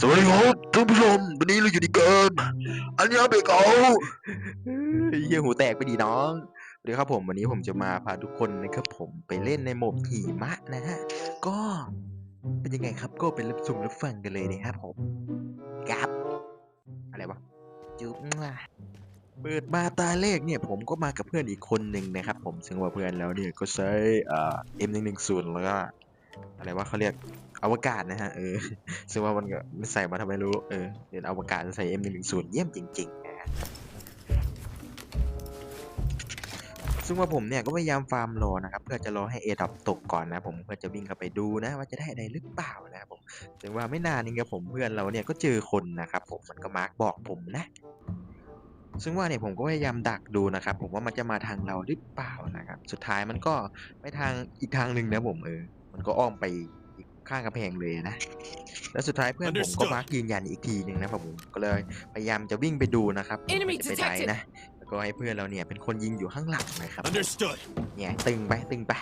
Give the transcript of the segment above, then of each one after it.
สวัสดีครับท่านผู้ชมวันนี้เราอยู่ในเกมอันยาเบเกาเฮียหูแตกไปดีน้องสวัสดีครับผมวันนี้ผมจะมาพาทุกคนนะครับผมไปเล่นในโหมดหิมะนะฮะ ก็เป็นยังไงครับก็เป็นรับชมรับฟังกันเลยนะครับผมครับอะไรวะจุ๊บเปิดมาตาเลขเนี่ยผมก็มากับเพื่อนอีกคนหนึ่งนะครับ ผมซึ่งว่าเพื่อนแล้วเนี่ยก็ใช้อ่า M110 แล้วก็ อะไรว่าเขาเรียกอวกาศนะฮะเออซึ่งว่ามันก็ใส่มาทำไมรู้เออเรียนอวกาศใส่ M110 เยี่ยมจริงๆนะฮะซึ่งว่าผมเนี่ยก็พยายามฟาร์มรอนะครับเพื่อจะรอให้เอดับตกก่อนนะผมเพื่อจะวิ่งเข้าไปดูนะ ว่าจะได้อะไรหรือเปล่านะครับผมถึงว่าไม่นานนี้ครับผมเพื่อนเราเนี่ยก็เจอคนนะครับผมมันก็มาร์กบอกผมนะซึ่งว่าเนี่ยผมก็พยายามดักดูนะครับ ผมว่ามันจะมาทางเราหรือเปล่านะครับ สุดท้ายมันก็ไปทางอีกทางหนึ่งนะผมเออ มันก็อ้อมไปอีกข้างกระแพงเลยนะ แล้วสุดท้ายเพื่อนผมก็ Understood มาร์กยืนยันอีกทีหนึ่งนะครับผมก็เลยพยายามจะวิ่งไปดูนะครับว่า Enemy จะไปไหน detected นะแล้วก็ให้เพื่อนเราเนี่ยเป็นคนยิงอยู่ข้างหลังนะครับ Understood. เนี่ยตึงไปตึงไป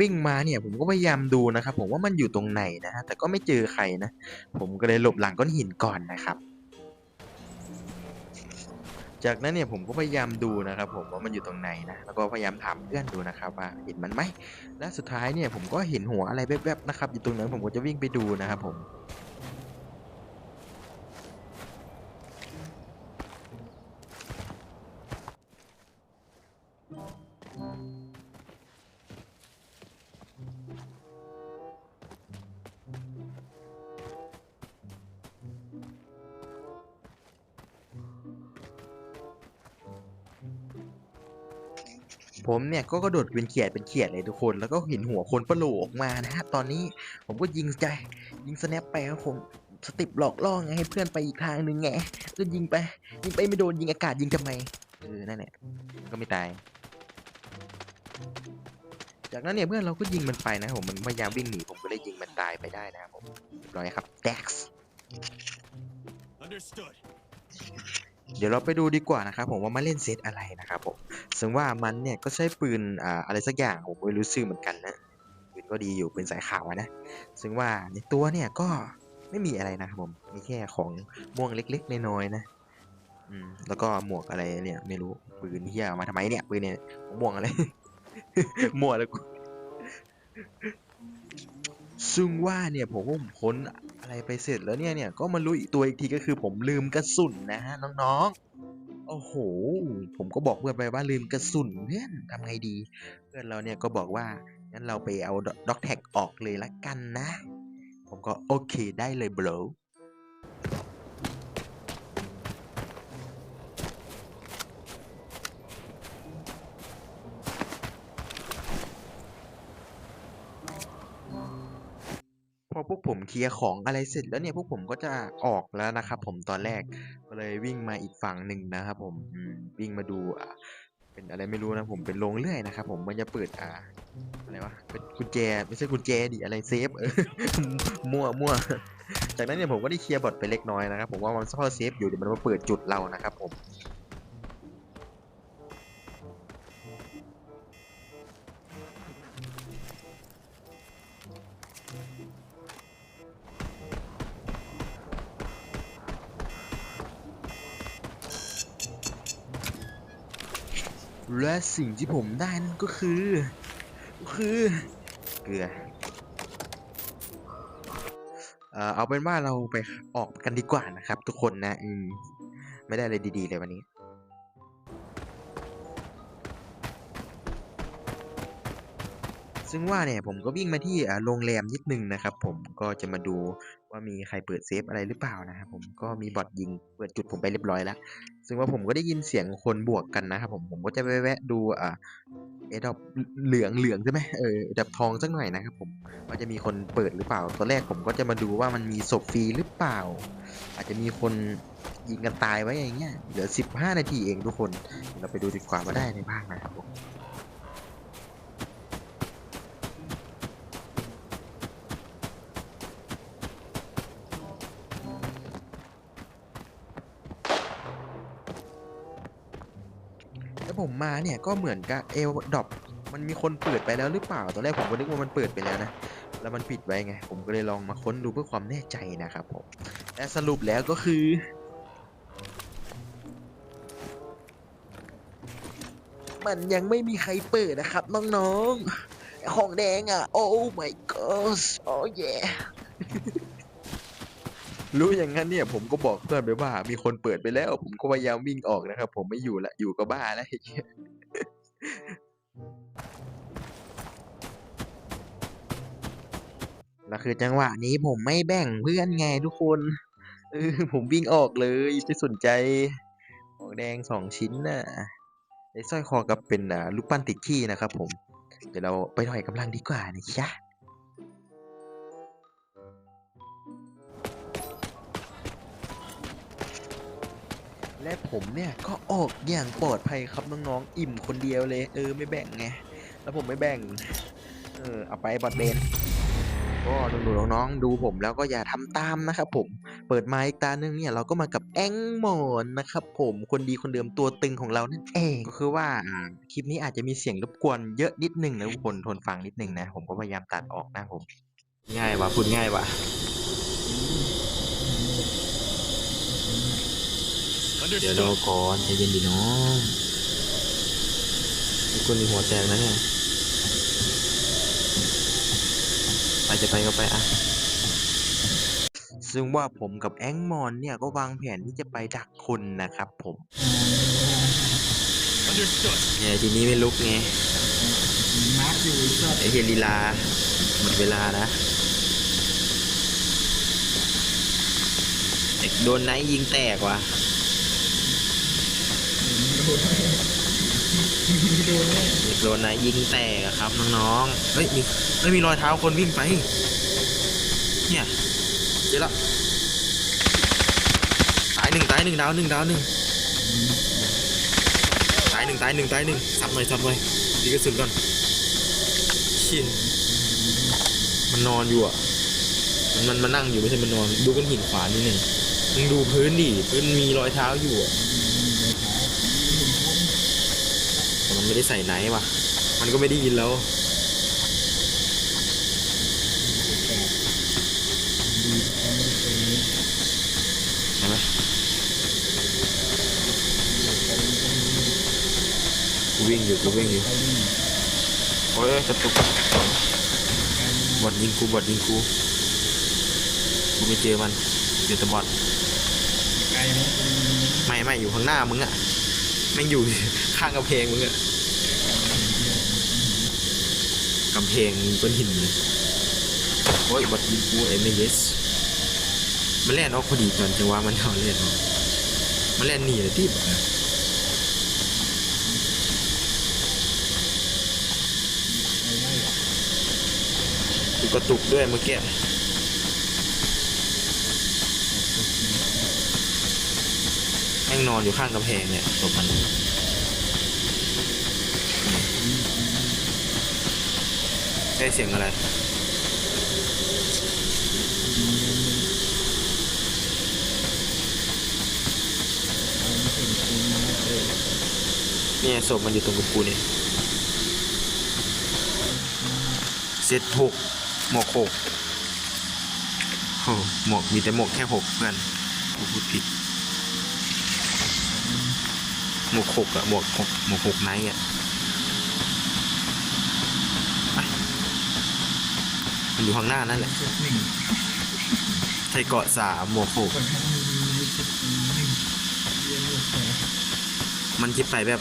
วิ่งมาเนี่ย ผมก็พยายามดูนะครับผมว่ามันอยู่ตรงไหนนะฮะแต่ก็ไม่เจอใครนะ ผมก็เลยหลบหลังก้อนหินก่อนนะครับ จากนั้นเนี่ยผมก็พยายามดูนะครับ ผมว่ามันอยู่ตรงไหนนะแล้วก็พยายามถามเพื่อนดูนะครับว่าเห็นมันไหมและสุดท้ายเนี่ยผมก็เห็นหัวอะไรแวบๆนะครับอยู่ตรงนั้นผมก็จะวิ่งไปดูนะครับผม ผมเนี่ยก็กระโดดเป็นเขียดเป็นเขียดเลยทุกคน แล้วก็เห็นหัวคนประโหลออกมานะฮะตอนนี้ผมก็ยิงใจยิงสแนปไปครับผมสติปหลอกล่อไงให้เพื่อนไปอีกทางหนึ่งไงก็ยิงไปยิงไปไม่โดนยิงอากาศยิงทำไมเออนั่นแหละก็ไม่ตาย จากนั้นเนี่ยเพื่อนเราก็ยิงมันไปนะผมมันพยายามวิ่งหนีผมก็เลยยิงมันตายไปได้นะครับผมเรียบร้อยครับ Dex Understood. เดี๋ยวเราไปดูดีกว่านะครับผมว่ามาเล่นเซตอะไรนะครับผมซึ่งว่ามันเนี่ยก็ใช้ปืนอ่าอะไรสักอย่างผมไม่รู้ชื่อเหมือนกันนะปืนก็ดีอยู่ปืนสายขาวนะ ซึ่งว่าในตัวเนี่ยก็ไม่มีอะไรนะครับผมมีแค่ของม่วงเล็กๆน้อยๆนะอืมแล้วก็หมวกอะไรเนี่ยไม่รู้ปืนเฮียเอามาทำไมเนี่ยปืนเนี่ยม่วงอะไรมั่วแล้วกูซึ่งว่าเนี่ยผมว่าผมค้น อะไรไปเสร็จแล้วเนี่ยเนี่ยก็มารู้อีกตัวอีกทีก็คือผมลืมกระสุนนะฮะน้องๆ โอ้โห ผมก็บอกเพื่อนไปว่าลืมกระสุนเพื่อนทำไงดี เพื่อนเราเนี่ยก็บอกว่างั้นเราไปเอาด็อกแท็กออกเลยละกันนะ ผมก็โอเคได้เลยบร พอพวกผมเคลียร์ของอะไรเสร็จแล้วเนี่ยพวกผมก็จะออกแล้วนะครับ ผมตอนแรกก็เลยวิ่งมาอีกฝั่งหนึ่งนะครับ ผมวิ่งมาดูอ่าเป็นอะไรไม่รู้นะผมเป็นโรงเลื่อยนะครับผมมันจะเปิดอ่าอะไรวะเป็นกุญแจไม่ใช่กุญแจดิอะไรเซฟเออมั่วมั่วจากนั้นเนี่ยผมก็ได้เคลียร์บอทไปเล็กน้อยนะครับผมว่ามันซ่อนเซฟอยู่เดี๋ยวมันมาเปิดจุดเรานะครับผม และสิ่งที่ผมได้นั่นก็คือก็คือเกลือเออเอาเป็นว่าเราไปออกกันดีกว่านะครับ ทุกคนนะ อืม ไม่ได้อะไรดีๆเลยวันนี้ ซึ่งว่าเนี่ยผมก็วิ่งมาที่โรงแรมนิดนึงนะครับผมก็จะมาดูว่ามีใครเปิดเซฟอะไรหรือเปล่านะครับผมก็มีบอทยิงเปิดจุดผมไปเรียบร้อยแล้ว ซึ่งว่าผมก็ได้ยินเสียงคนบวกกันนะครับผมผมก็จะไปแวะดูอ่าเอดอบเหลืองเหลืองใช่ไหมเออดอบทองสักหน่อยนะครับผมว่าจะมีคนเปิดหรือเปล่าตอนแรกผมก็จะมาดูว่ามันมีศพฟรีหรือเปล่า อาจจะมีคนยิงกันตายไว้อย่างเงี้ยเหลือ 15 นาทีเองทุกคนเดี๋ยวเราไปดูดีกว่าว่าได้ในบ้างนะครับผม ผมมาเนี่ยก็เหมือนกับเอลดอปมันมีคนเปิดไปแล้วหรือเปล่า ตอนแรกผมก็นึกว่ามันเปิดไปแล้วนะ แล้วมันปิดไว้ไง ผมก็เลยลองมาค้นดูเพื่อความแน่ใจนะครับผม และสรุปแล้วก็คือ มันยังไม่มีใครเปิดนะครับน้องๆ ของแดงอะ โอ้ my god โอ้ yeah รู้อย่างนั้นเนี่ยผมก็บอกเพื่อนไปว่า มีคนเปิดไปแล้ว ผมก็พยายามวิ่งออกนะครับ ผมไม่อยู่ละอยู่กับบ้าแล้วไอ้เหี้ยแล้วคือจังหวะนี้ผมไม่แบ่งเพื่อนไงทุกคนเออผมวิ่งออกเลยไม่สนใจของแดงสองชิ้นน่ะไอ้สร้อยคอกับเป็นลูกปั้นติดขี้นะครับ ผมเดี๋ยวเราไปถอยกำลังดีกว่านะจ๊ะ และผมเนี่ยก็ออกอย่างปลอดภัยครับน้องๆอิ่มคนเดียวเลยเออไม่แบ่งไงแล้วผมไม่แบ่งเออเอาไปบอดเลนก็หนูน้องๆดูผมแล้วก็อย่าทำตามนะครับผมเปิดมาอีกตาหนึ่งเนี่ยเราก็มากับแองมอนนะครับผมคนดีคนเดิมตัวตึงของเรานั่นเองก็คือว่าอ่าคลิปนี้อาจจะมีเสียงรบกวนเยอะนิดนึงนะทุกคนทนฟังนิดนึงนะ ผมก็พยายามตัดออกนะผม ง่ายว่ะพูดง่ายว่ะ เดี๋ยวรอก่อนใจเย็นดีน้องทุกคนมีหัวแตกนะเนี่ย ไปจะไปก็ไปอะ ซึ่งว่าผมกับแองมอนเนี่ยก็วางแผนที่จะไปดักคนนะครับผมเนี่ยทีนี้ไม่ลุกไงมาร์กอยู่สัตว์ไอเฮียลีลาหมดเวลานะเด็กโดนไนท์ยิงแตกว่ะ โดนแน่โดนนท์ยิงแตกอะครับน้องๆ เฮ้ยมีเฮ้ยมีรอยเท้าคนวิ่งไป เนี่ยเจอแล้วตายหนึ่งตายหนึ่งดาวหนึ่งดาวหนึ่งตายหนึ่งตายหนึ่งตายหนึ่งสับหน่อยสับหน่อยดีกระสุนก่อนชินมันนอนอยู่อะ มันมันมานั่งอยู่ไม่ใช่มันนอน ดูก้นหินขวานิดหนึ่งมึงดูพื้นดิพื้นมีรอยเท้าอยู่อะ แต่ มันไม่ได้ใส่ไหนท์ว่ะ มันก็ไม่ได้ยินแล้วใช่ไหมกูวิ่งอยู่กูวิ่งอยู่โอ้ยกระตุกบอดยิงกูบอดยิงกูกูไม่เจอมันเจอแต่บอดไกไม่ไม่อยู่ข้างหน้ามึงอะแม่อยู่ข้างกำแพงมึงอะ กำแพงก้อนหินเลยโอ้ยบอดยิงกูเอ็มเอสมันแล่นออกพอดีก่อนจังหวะมันเอาเล่นออกมันแล่นหนีเลยที่บอกนะกูกระตุกด้วยเมื่อกี้แม่งนอนอยู่ข้างกำแพงเนี่ยตบมัน ได้เสียงอะไร เนี่ยศพมันอยู่ตรงกับกูเนี่ยเซตหกหมวกหกโอ้หมวกมีแต่หมวกแค่หกเพื่อนกูพูดผิดหมวกหกอะหมวกหกหมวกหกไนท์อะไปมัน อยู่ข้างหน้านั่นแหละชุดหนึ่งใส่เกาะสามหมวกหกมันจะไปแบบ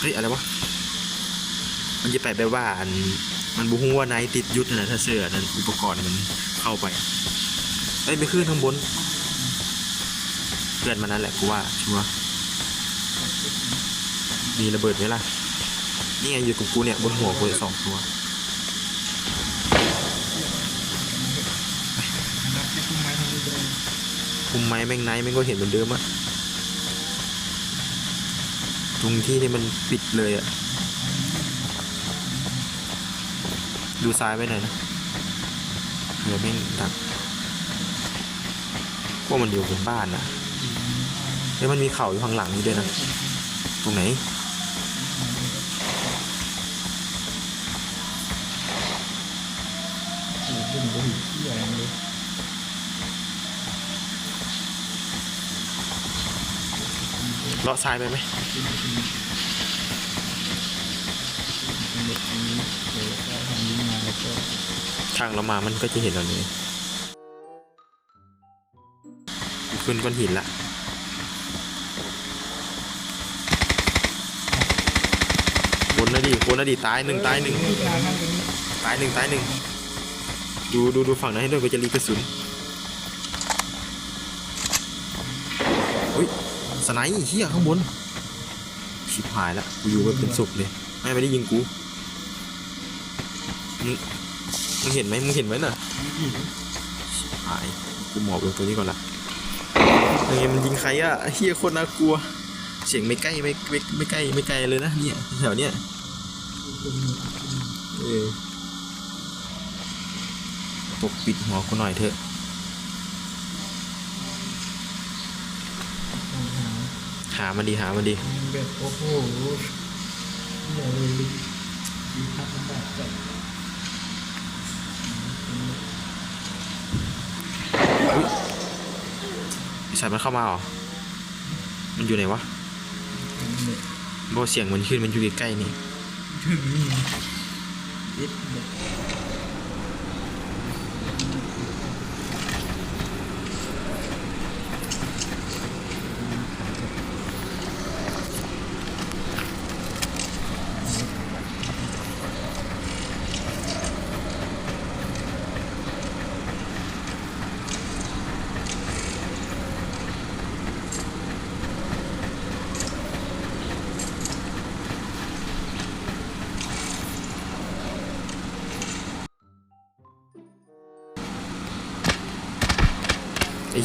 เฮ้ยอะไรวะ มันจะไปแบบว่าอันมันบุ้งว่าไนติดยุทธนะถ้าเสื้อนั้นอุปกรณ์มันเข้าไปเอ้ยไปขึ้นข้างบนเพื่อนมันนั่นแหละกูว่าชัวร์มีระเบิดไหมล่ะนี่ไงอยู่กับกูเนี่ยบนหัวกูสองตัว รับที่พุ่มไม้ทางนี้เลย คุมไม้แม่งไนท์แม่งก็เห็นเหมือนเดิมอะตรงที่นี่มันปิดเลยอะดูซ้ายไปหน่อยนะเผื่อแม่งดักว่ามันอยู่บนบ้านนะเฮ้ยมันมีเขาอยู่ข้างหลังนี่ด้วยนะ ตรงไหน เลาะซ้ายไปไหมทางเรามามันก็จะเห็นเราเลยขึ้นก้อนหินละวนนะดิวนนะดิตายหนึ่งตายหนึ่งตายนั่นตรงนี้ตายหนึ่งตายหนึ่งดูดูดูฝั่งนั้นให้ด้วยก็จะรีกระสุนอุ้ย สไนป์เฮียข้างบนชิบหายละกูอยู่กันเป็นศพเลยไม่ไม่ได้ยิงกูมึงมึงเห็นไหมมึงเห็นไหมน่ะชิบหายกูหมอบลงตัวนี้ก่อนละเฮ้ยมันยิงใครอะเฮียโคตรน่ากลัว เสียงไม่ใกล้ไม่ไม่ไม่ใกล้ไม่ไกลเลยนะเนี่ยแถวเนี้ยเออปกปิดหัวกูหน่อยเถอะ ปัญหา หามันดีหามันดีแบบโอ้โหอย่าเลยดีพักลำบจัดไอสัตว์มันเข้ามาเหรอ มันอยู่ไหนวะมันแบอเสียงมันขึ้นมันอยู่ใกล้ๆนี่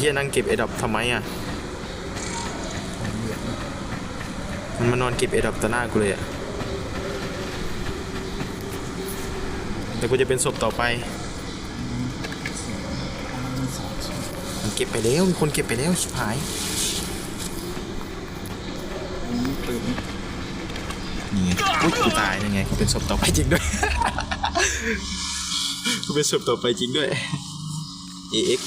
ฮียนั่งเก็บเอดับทำไมอะ มันมานอนเก็บเอดับต่อหน้ากูเลยอะ แต่กูจะเป็นศพต่อไป มันเก็บไปแล้ว มีคนเก็บไปแล้วชิบหายนี่ไงอุ๊ยกูตายยังไงกูเป็นศพต่อไปจริงด้วย กูเป็นศพต่อไปจริงด้วย AX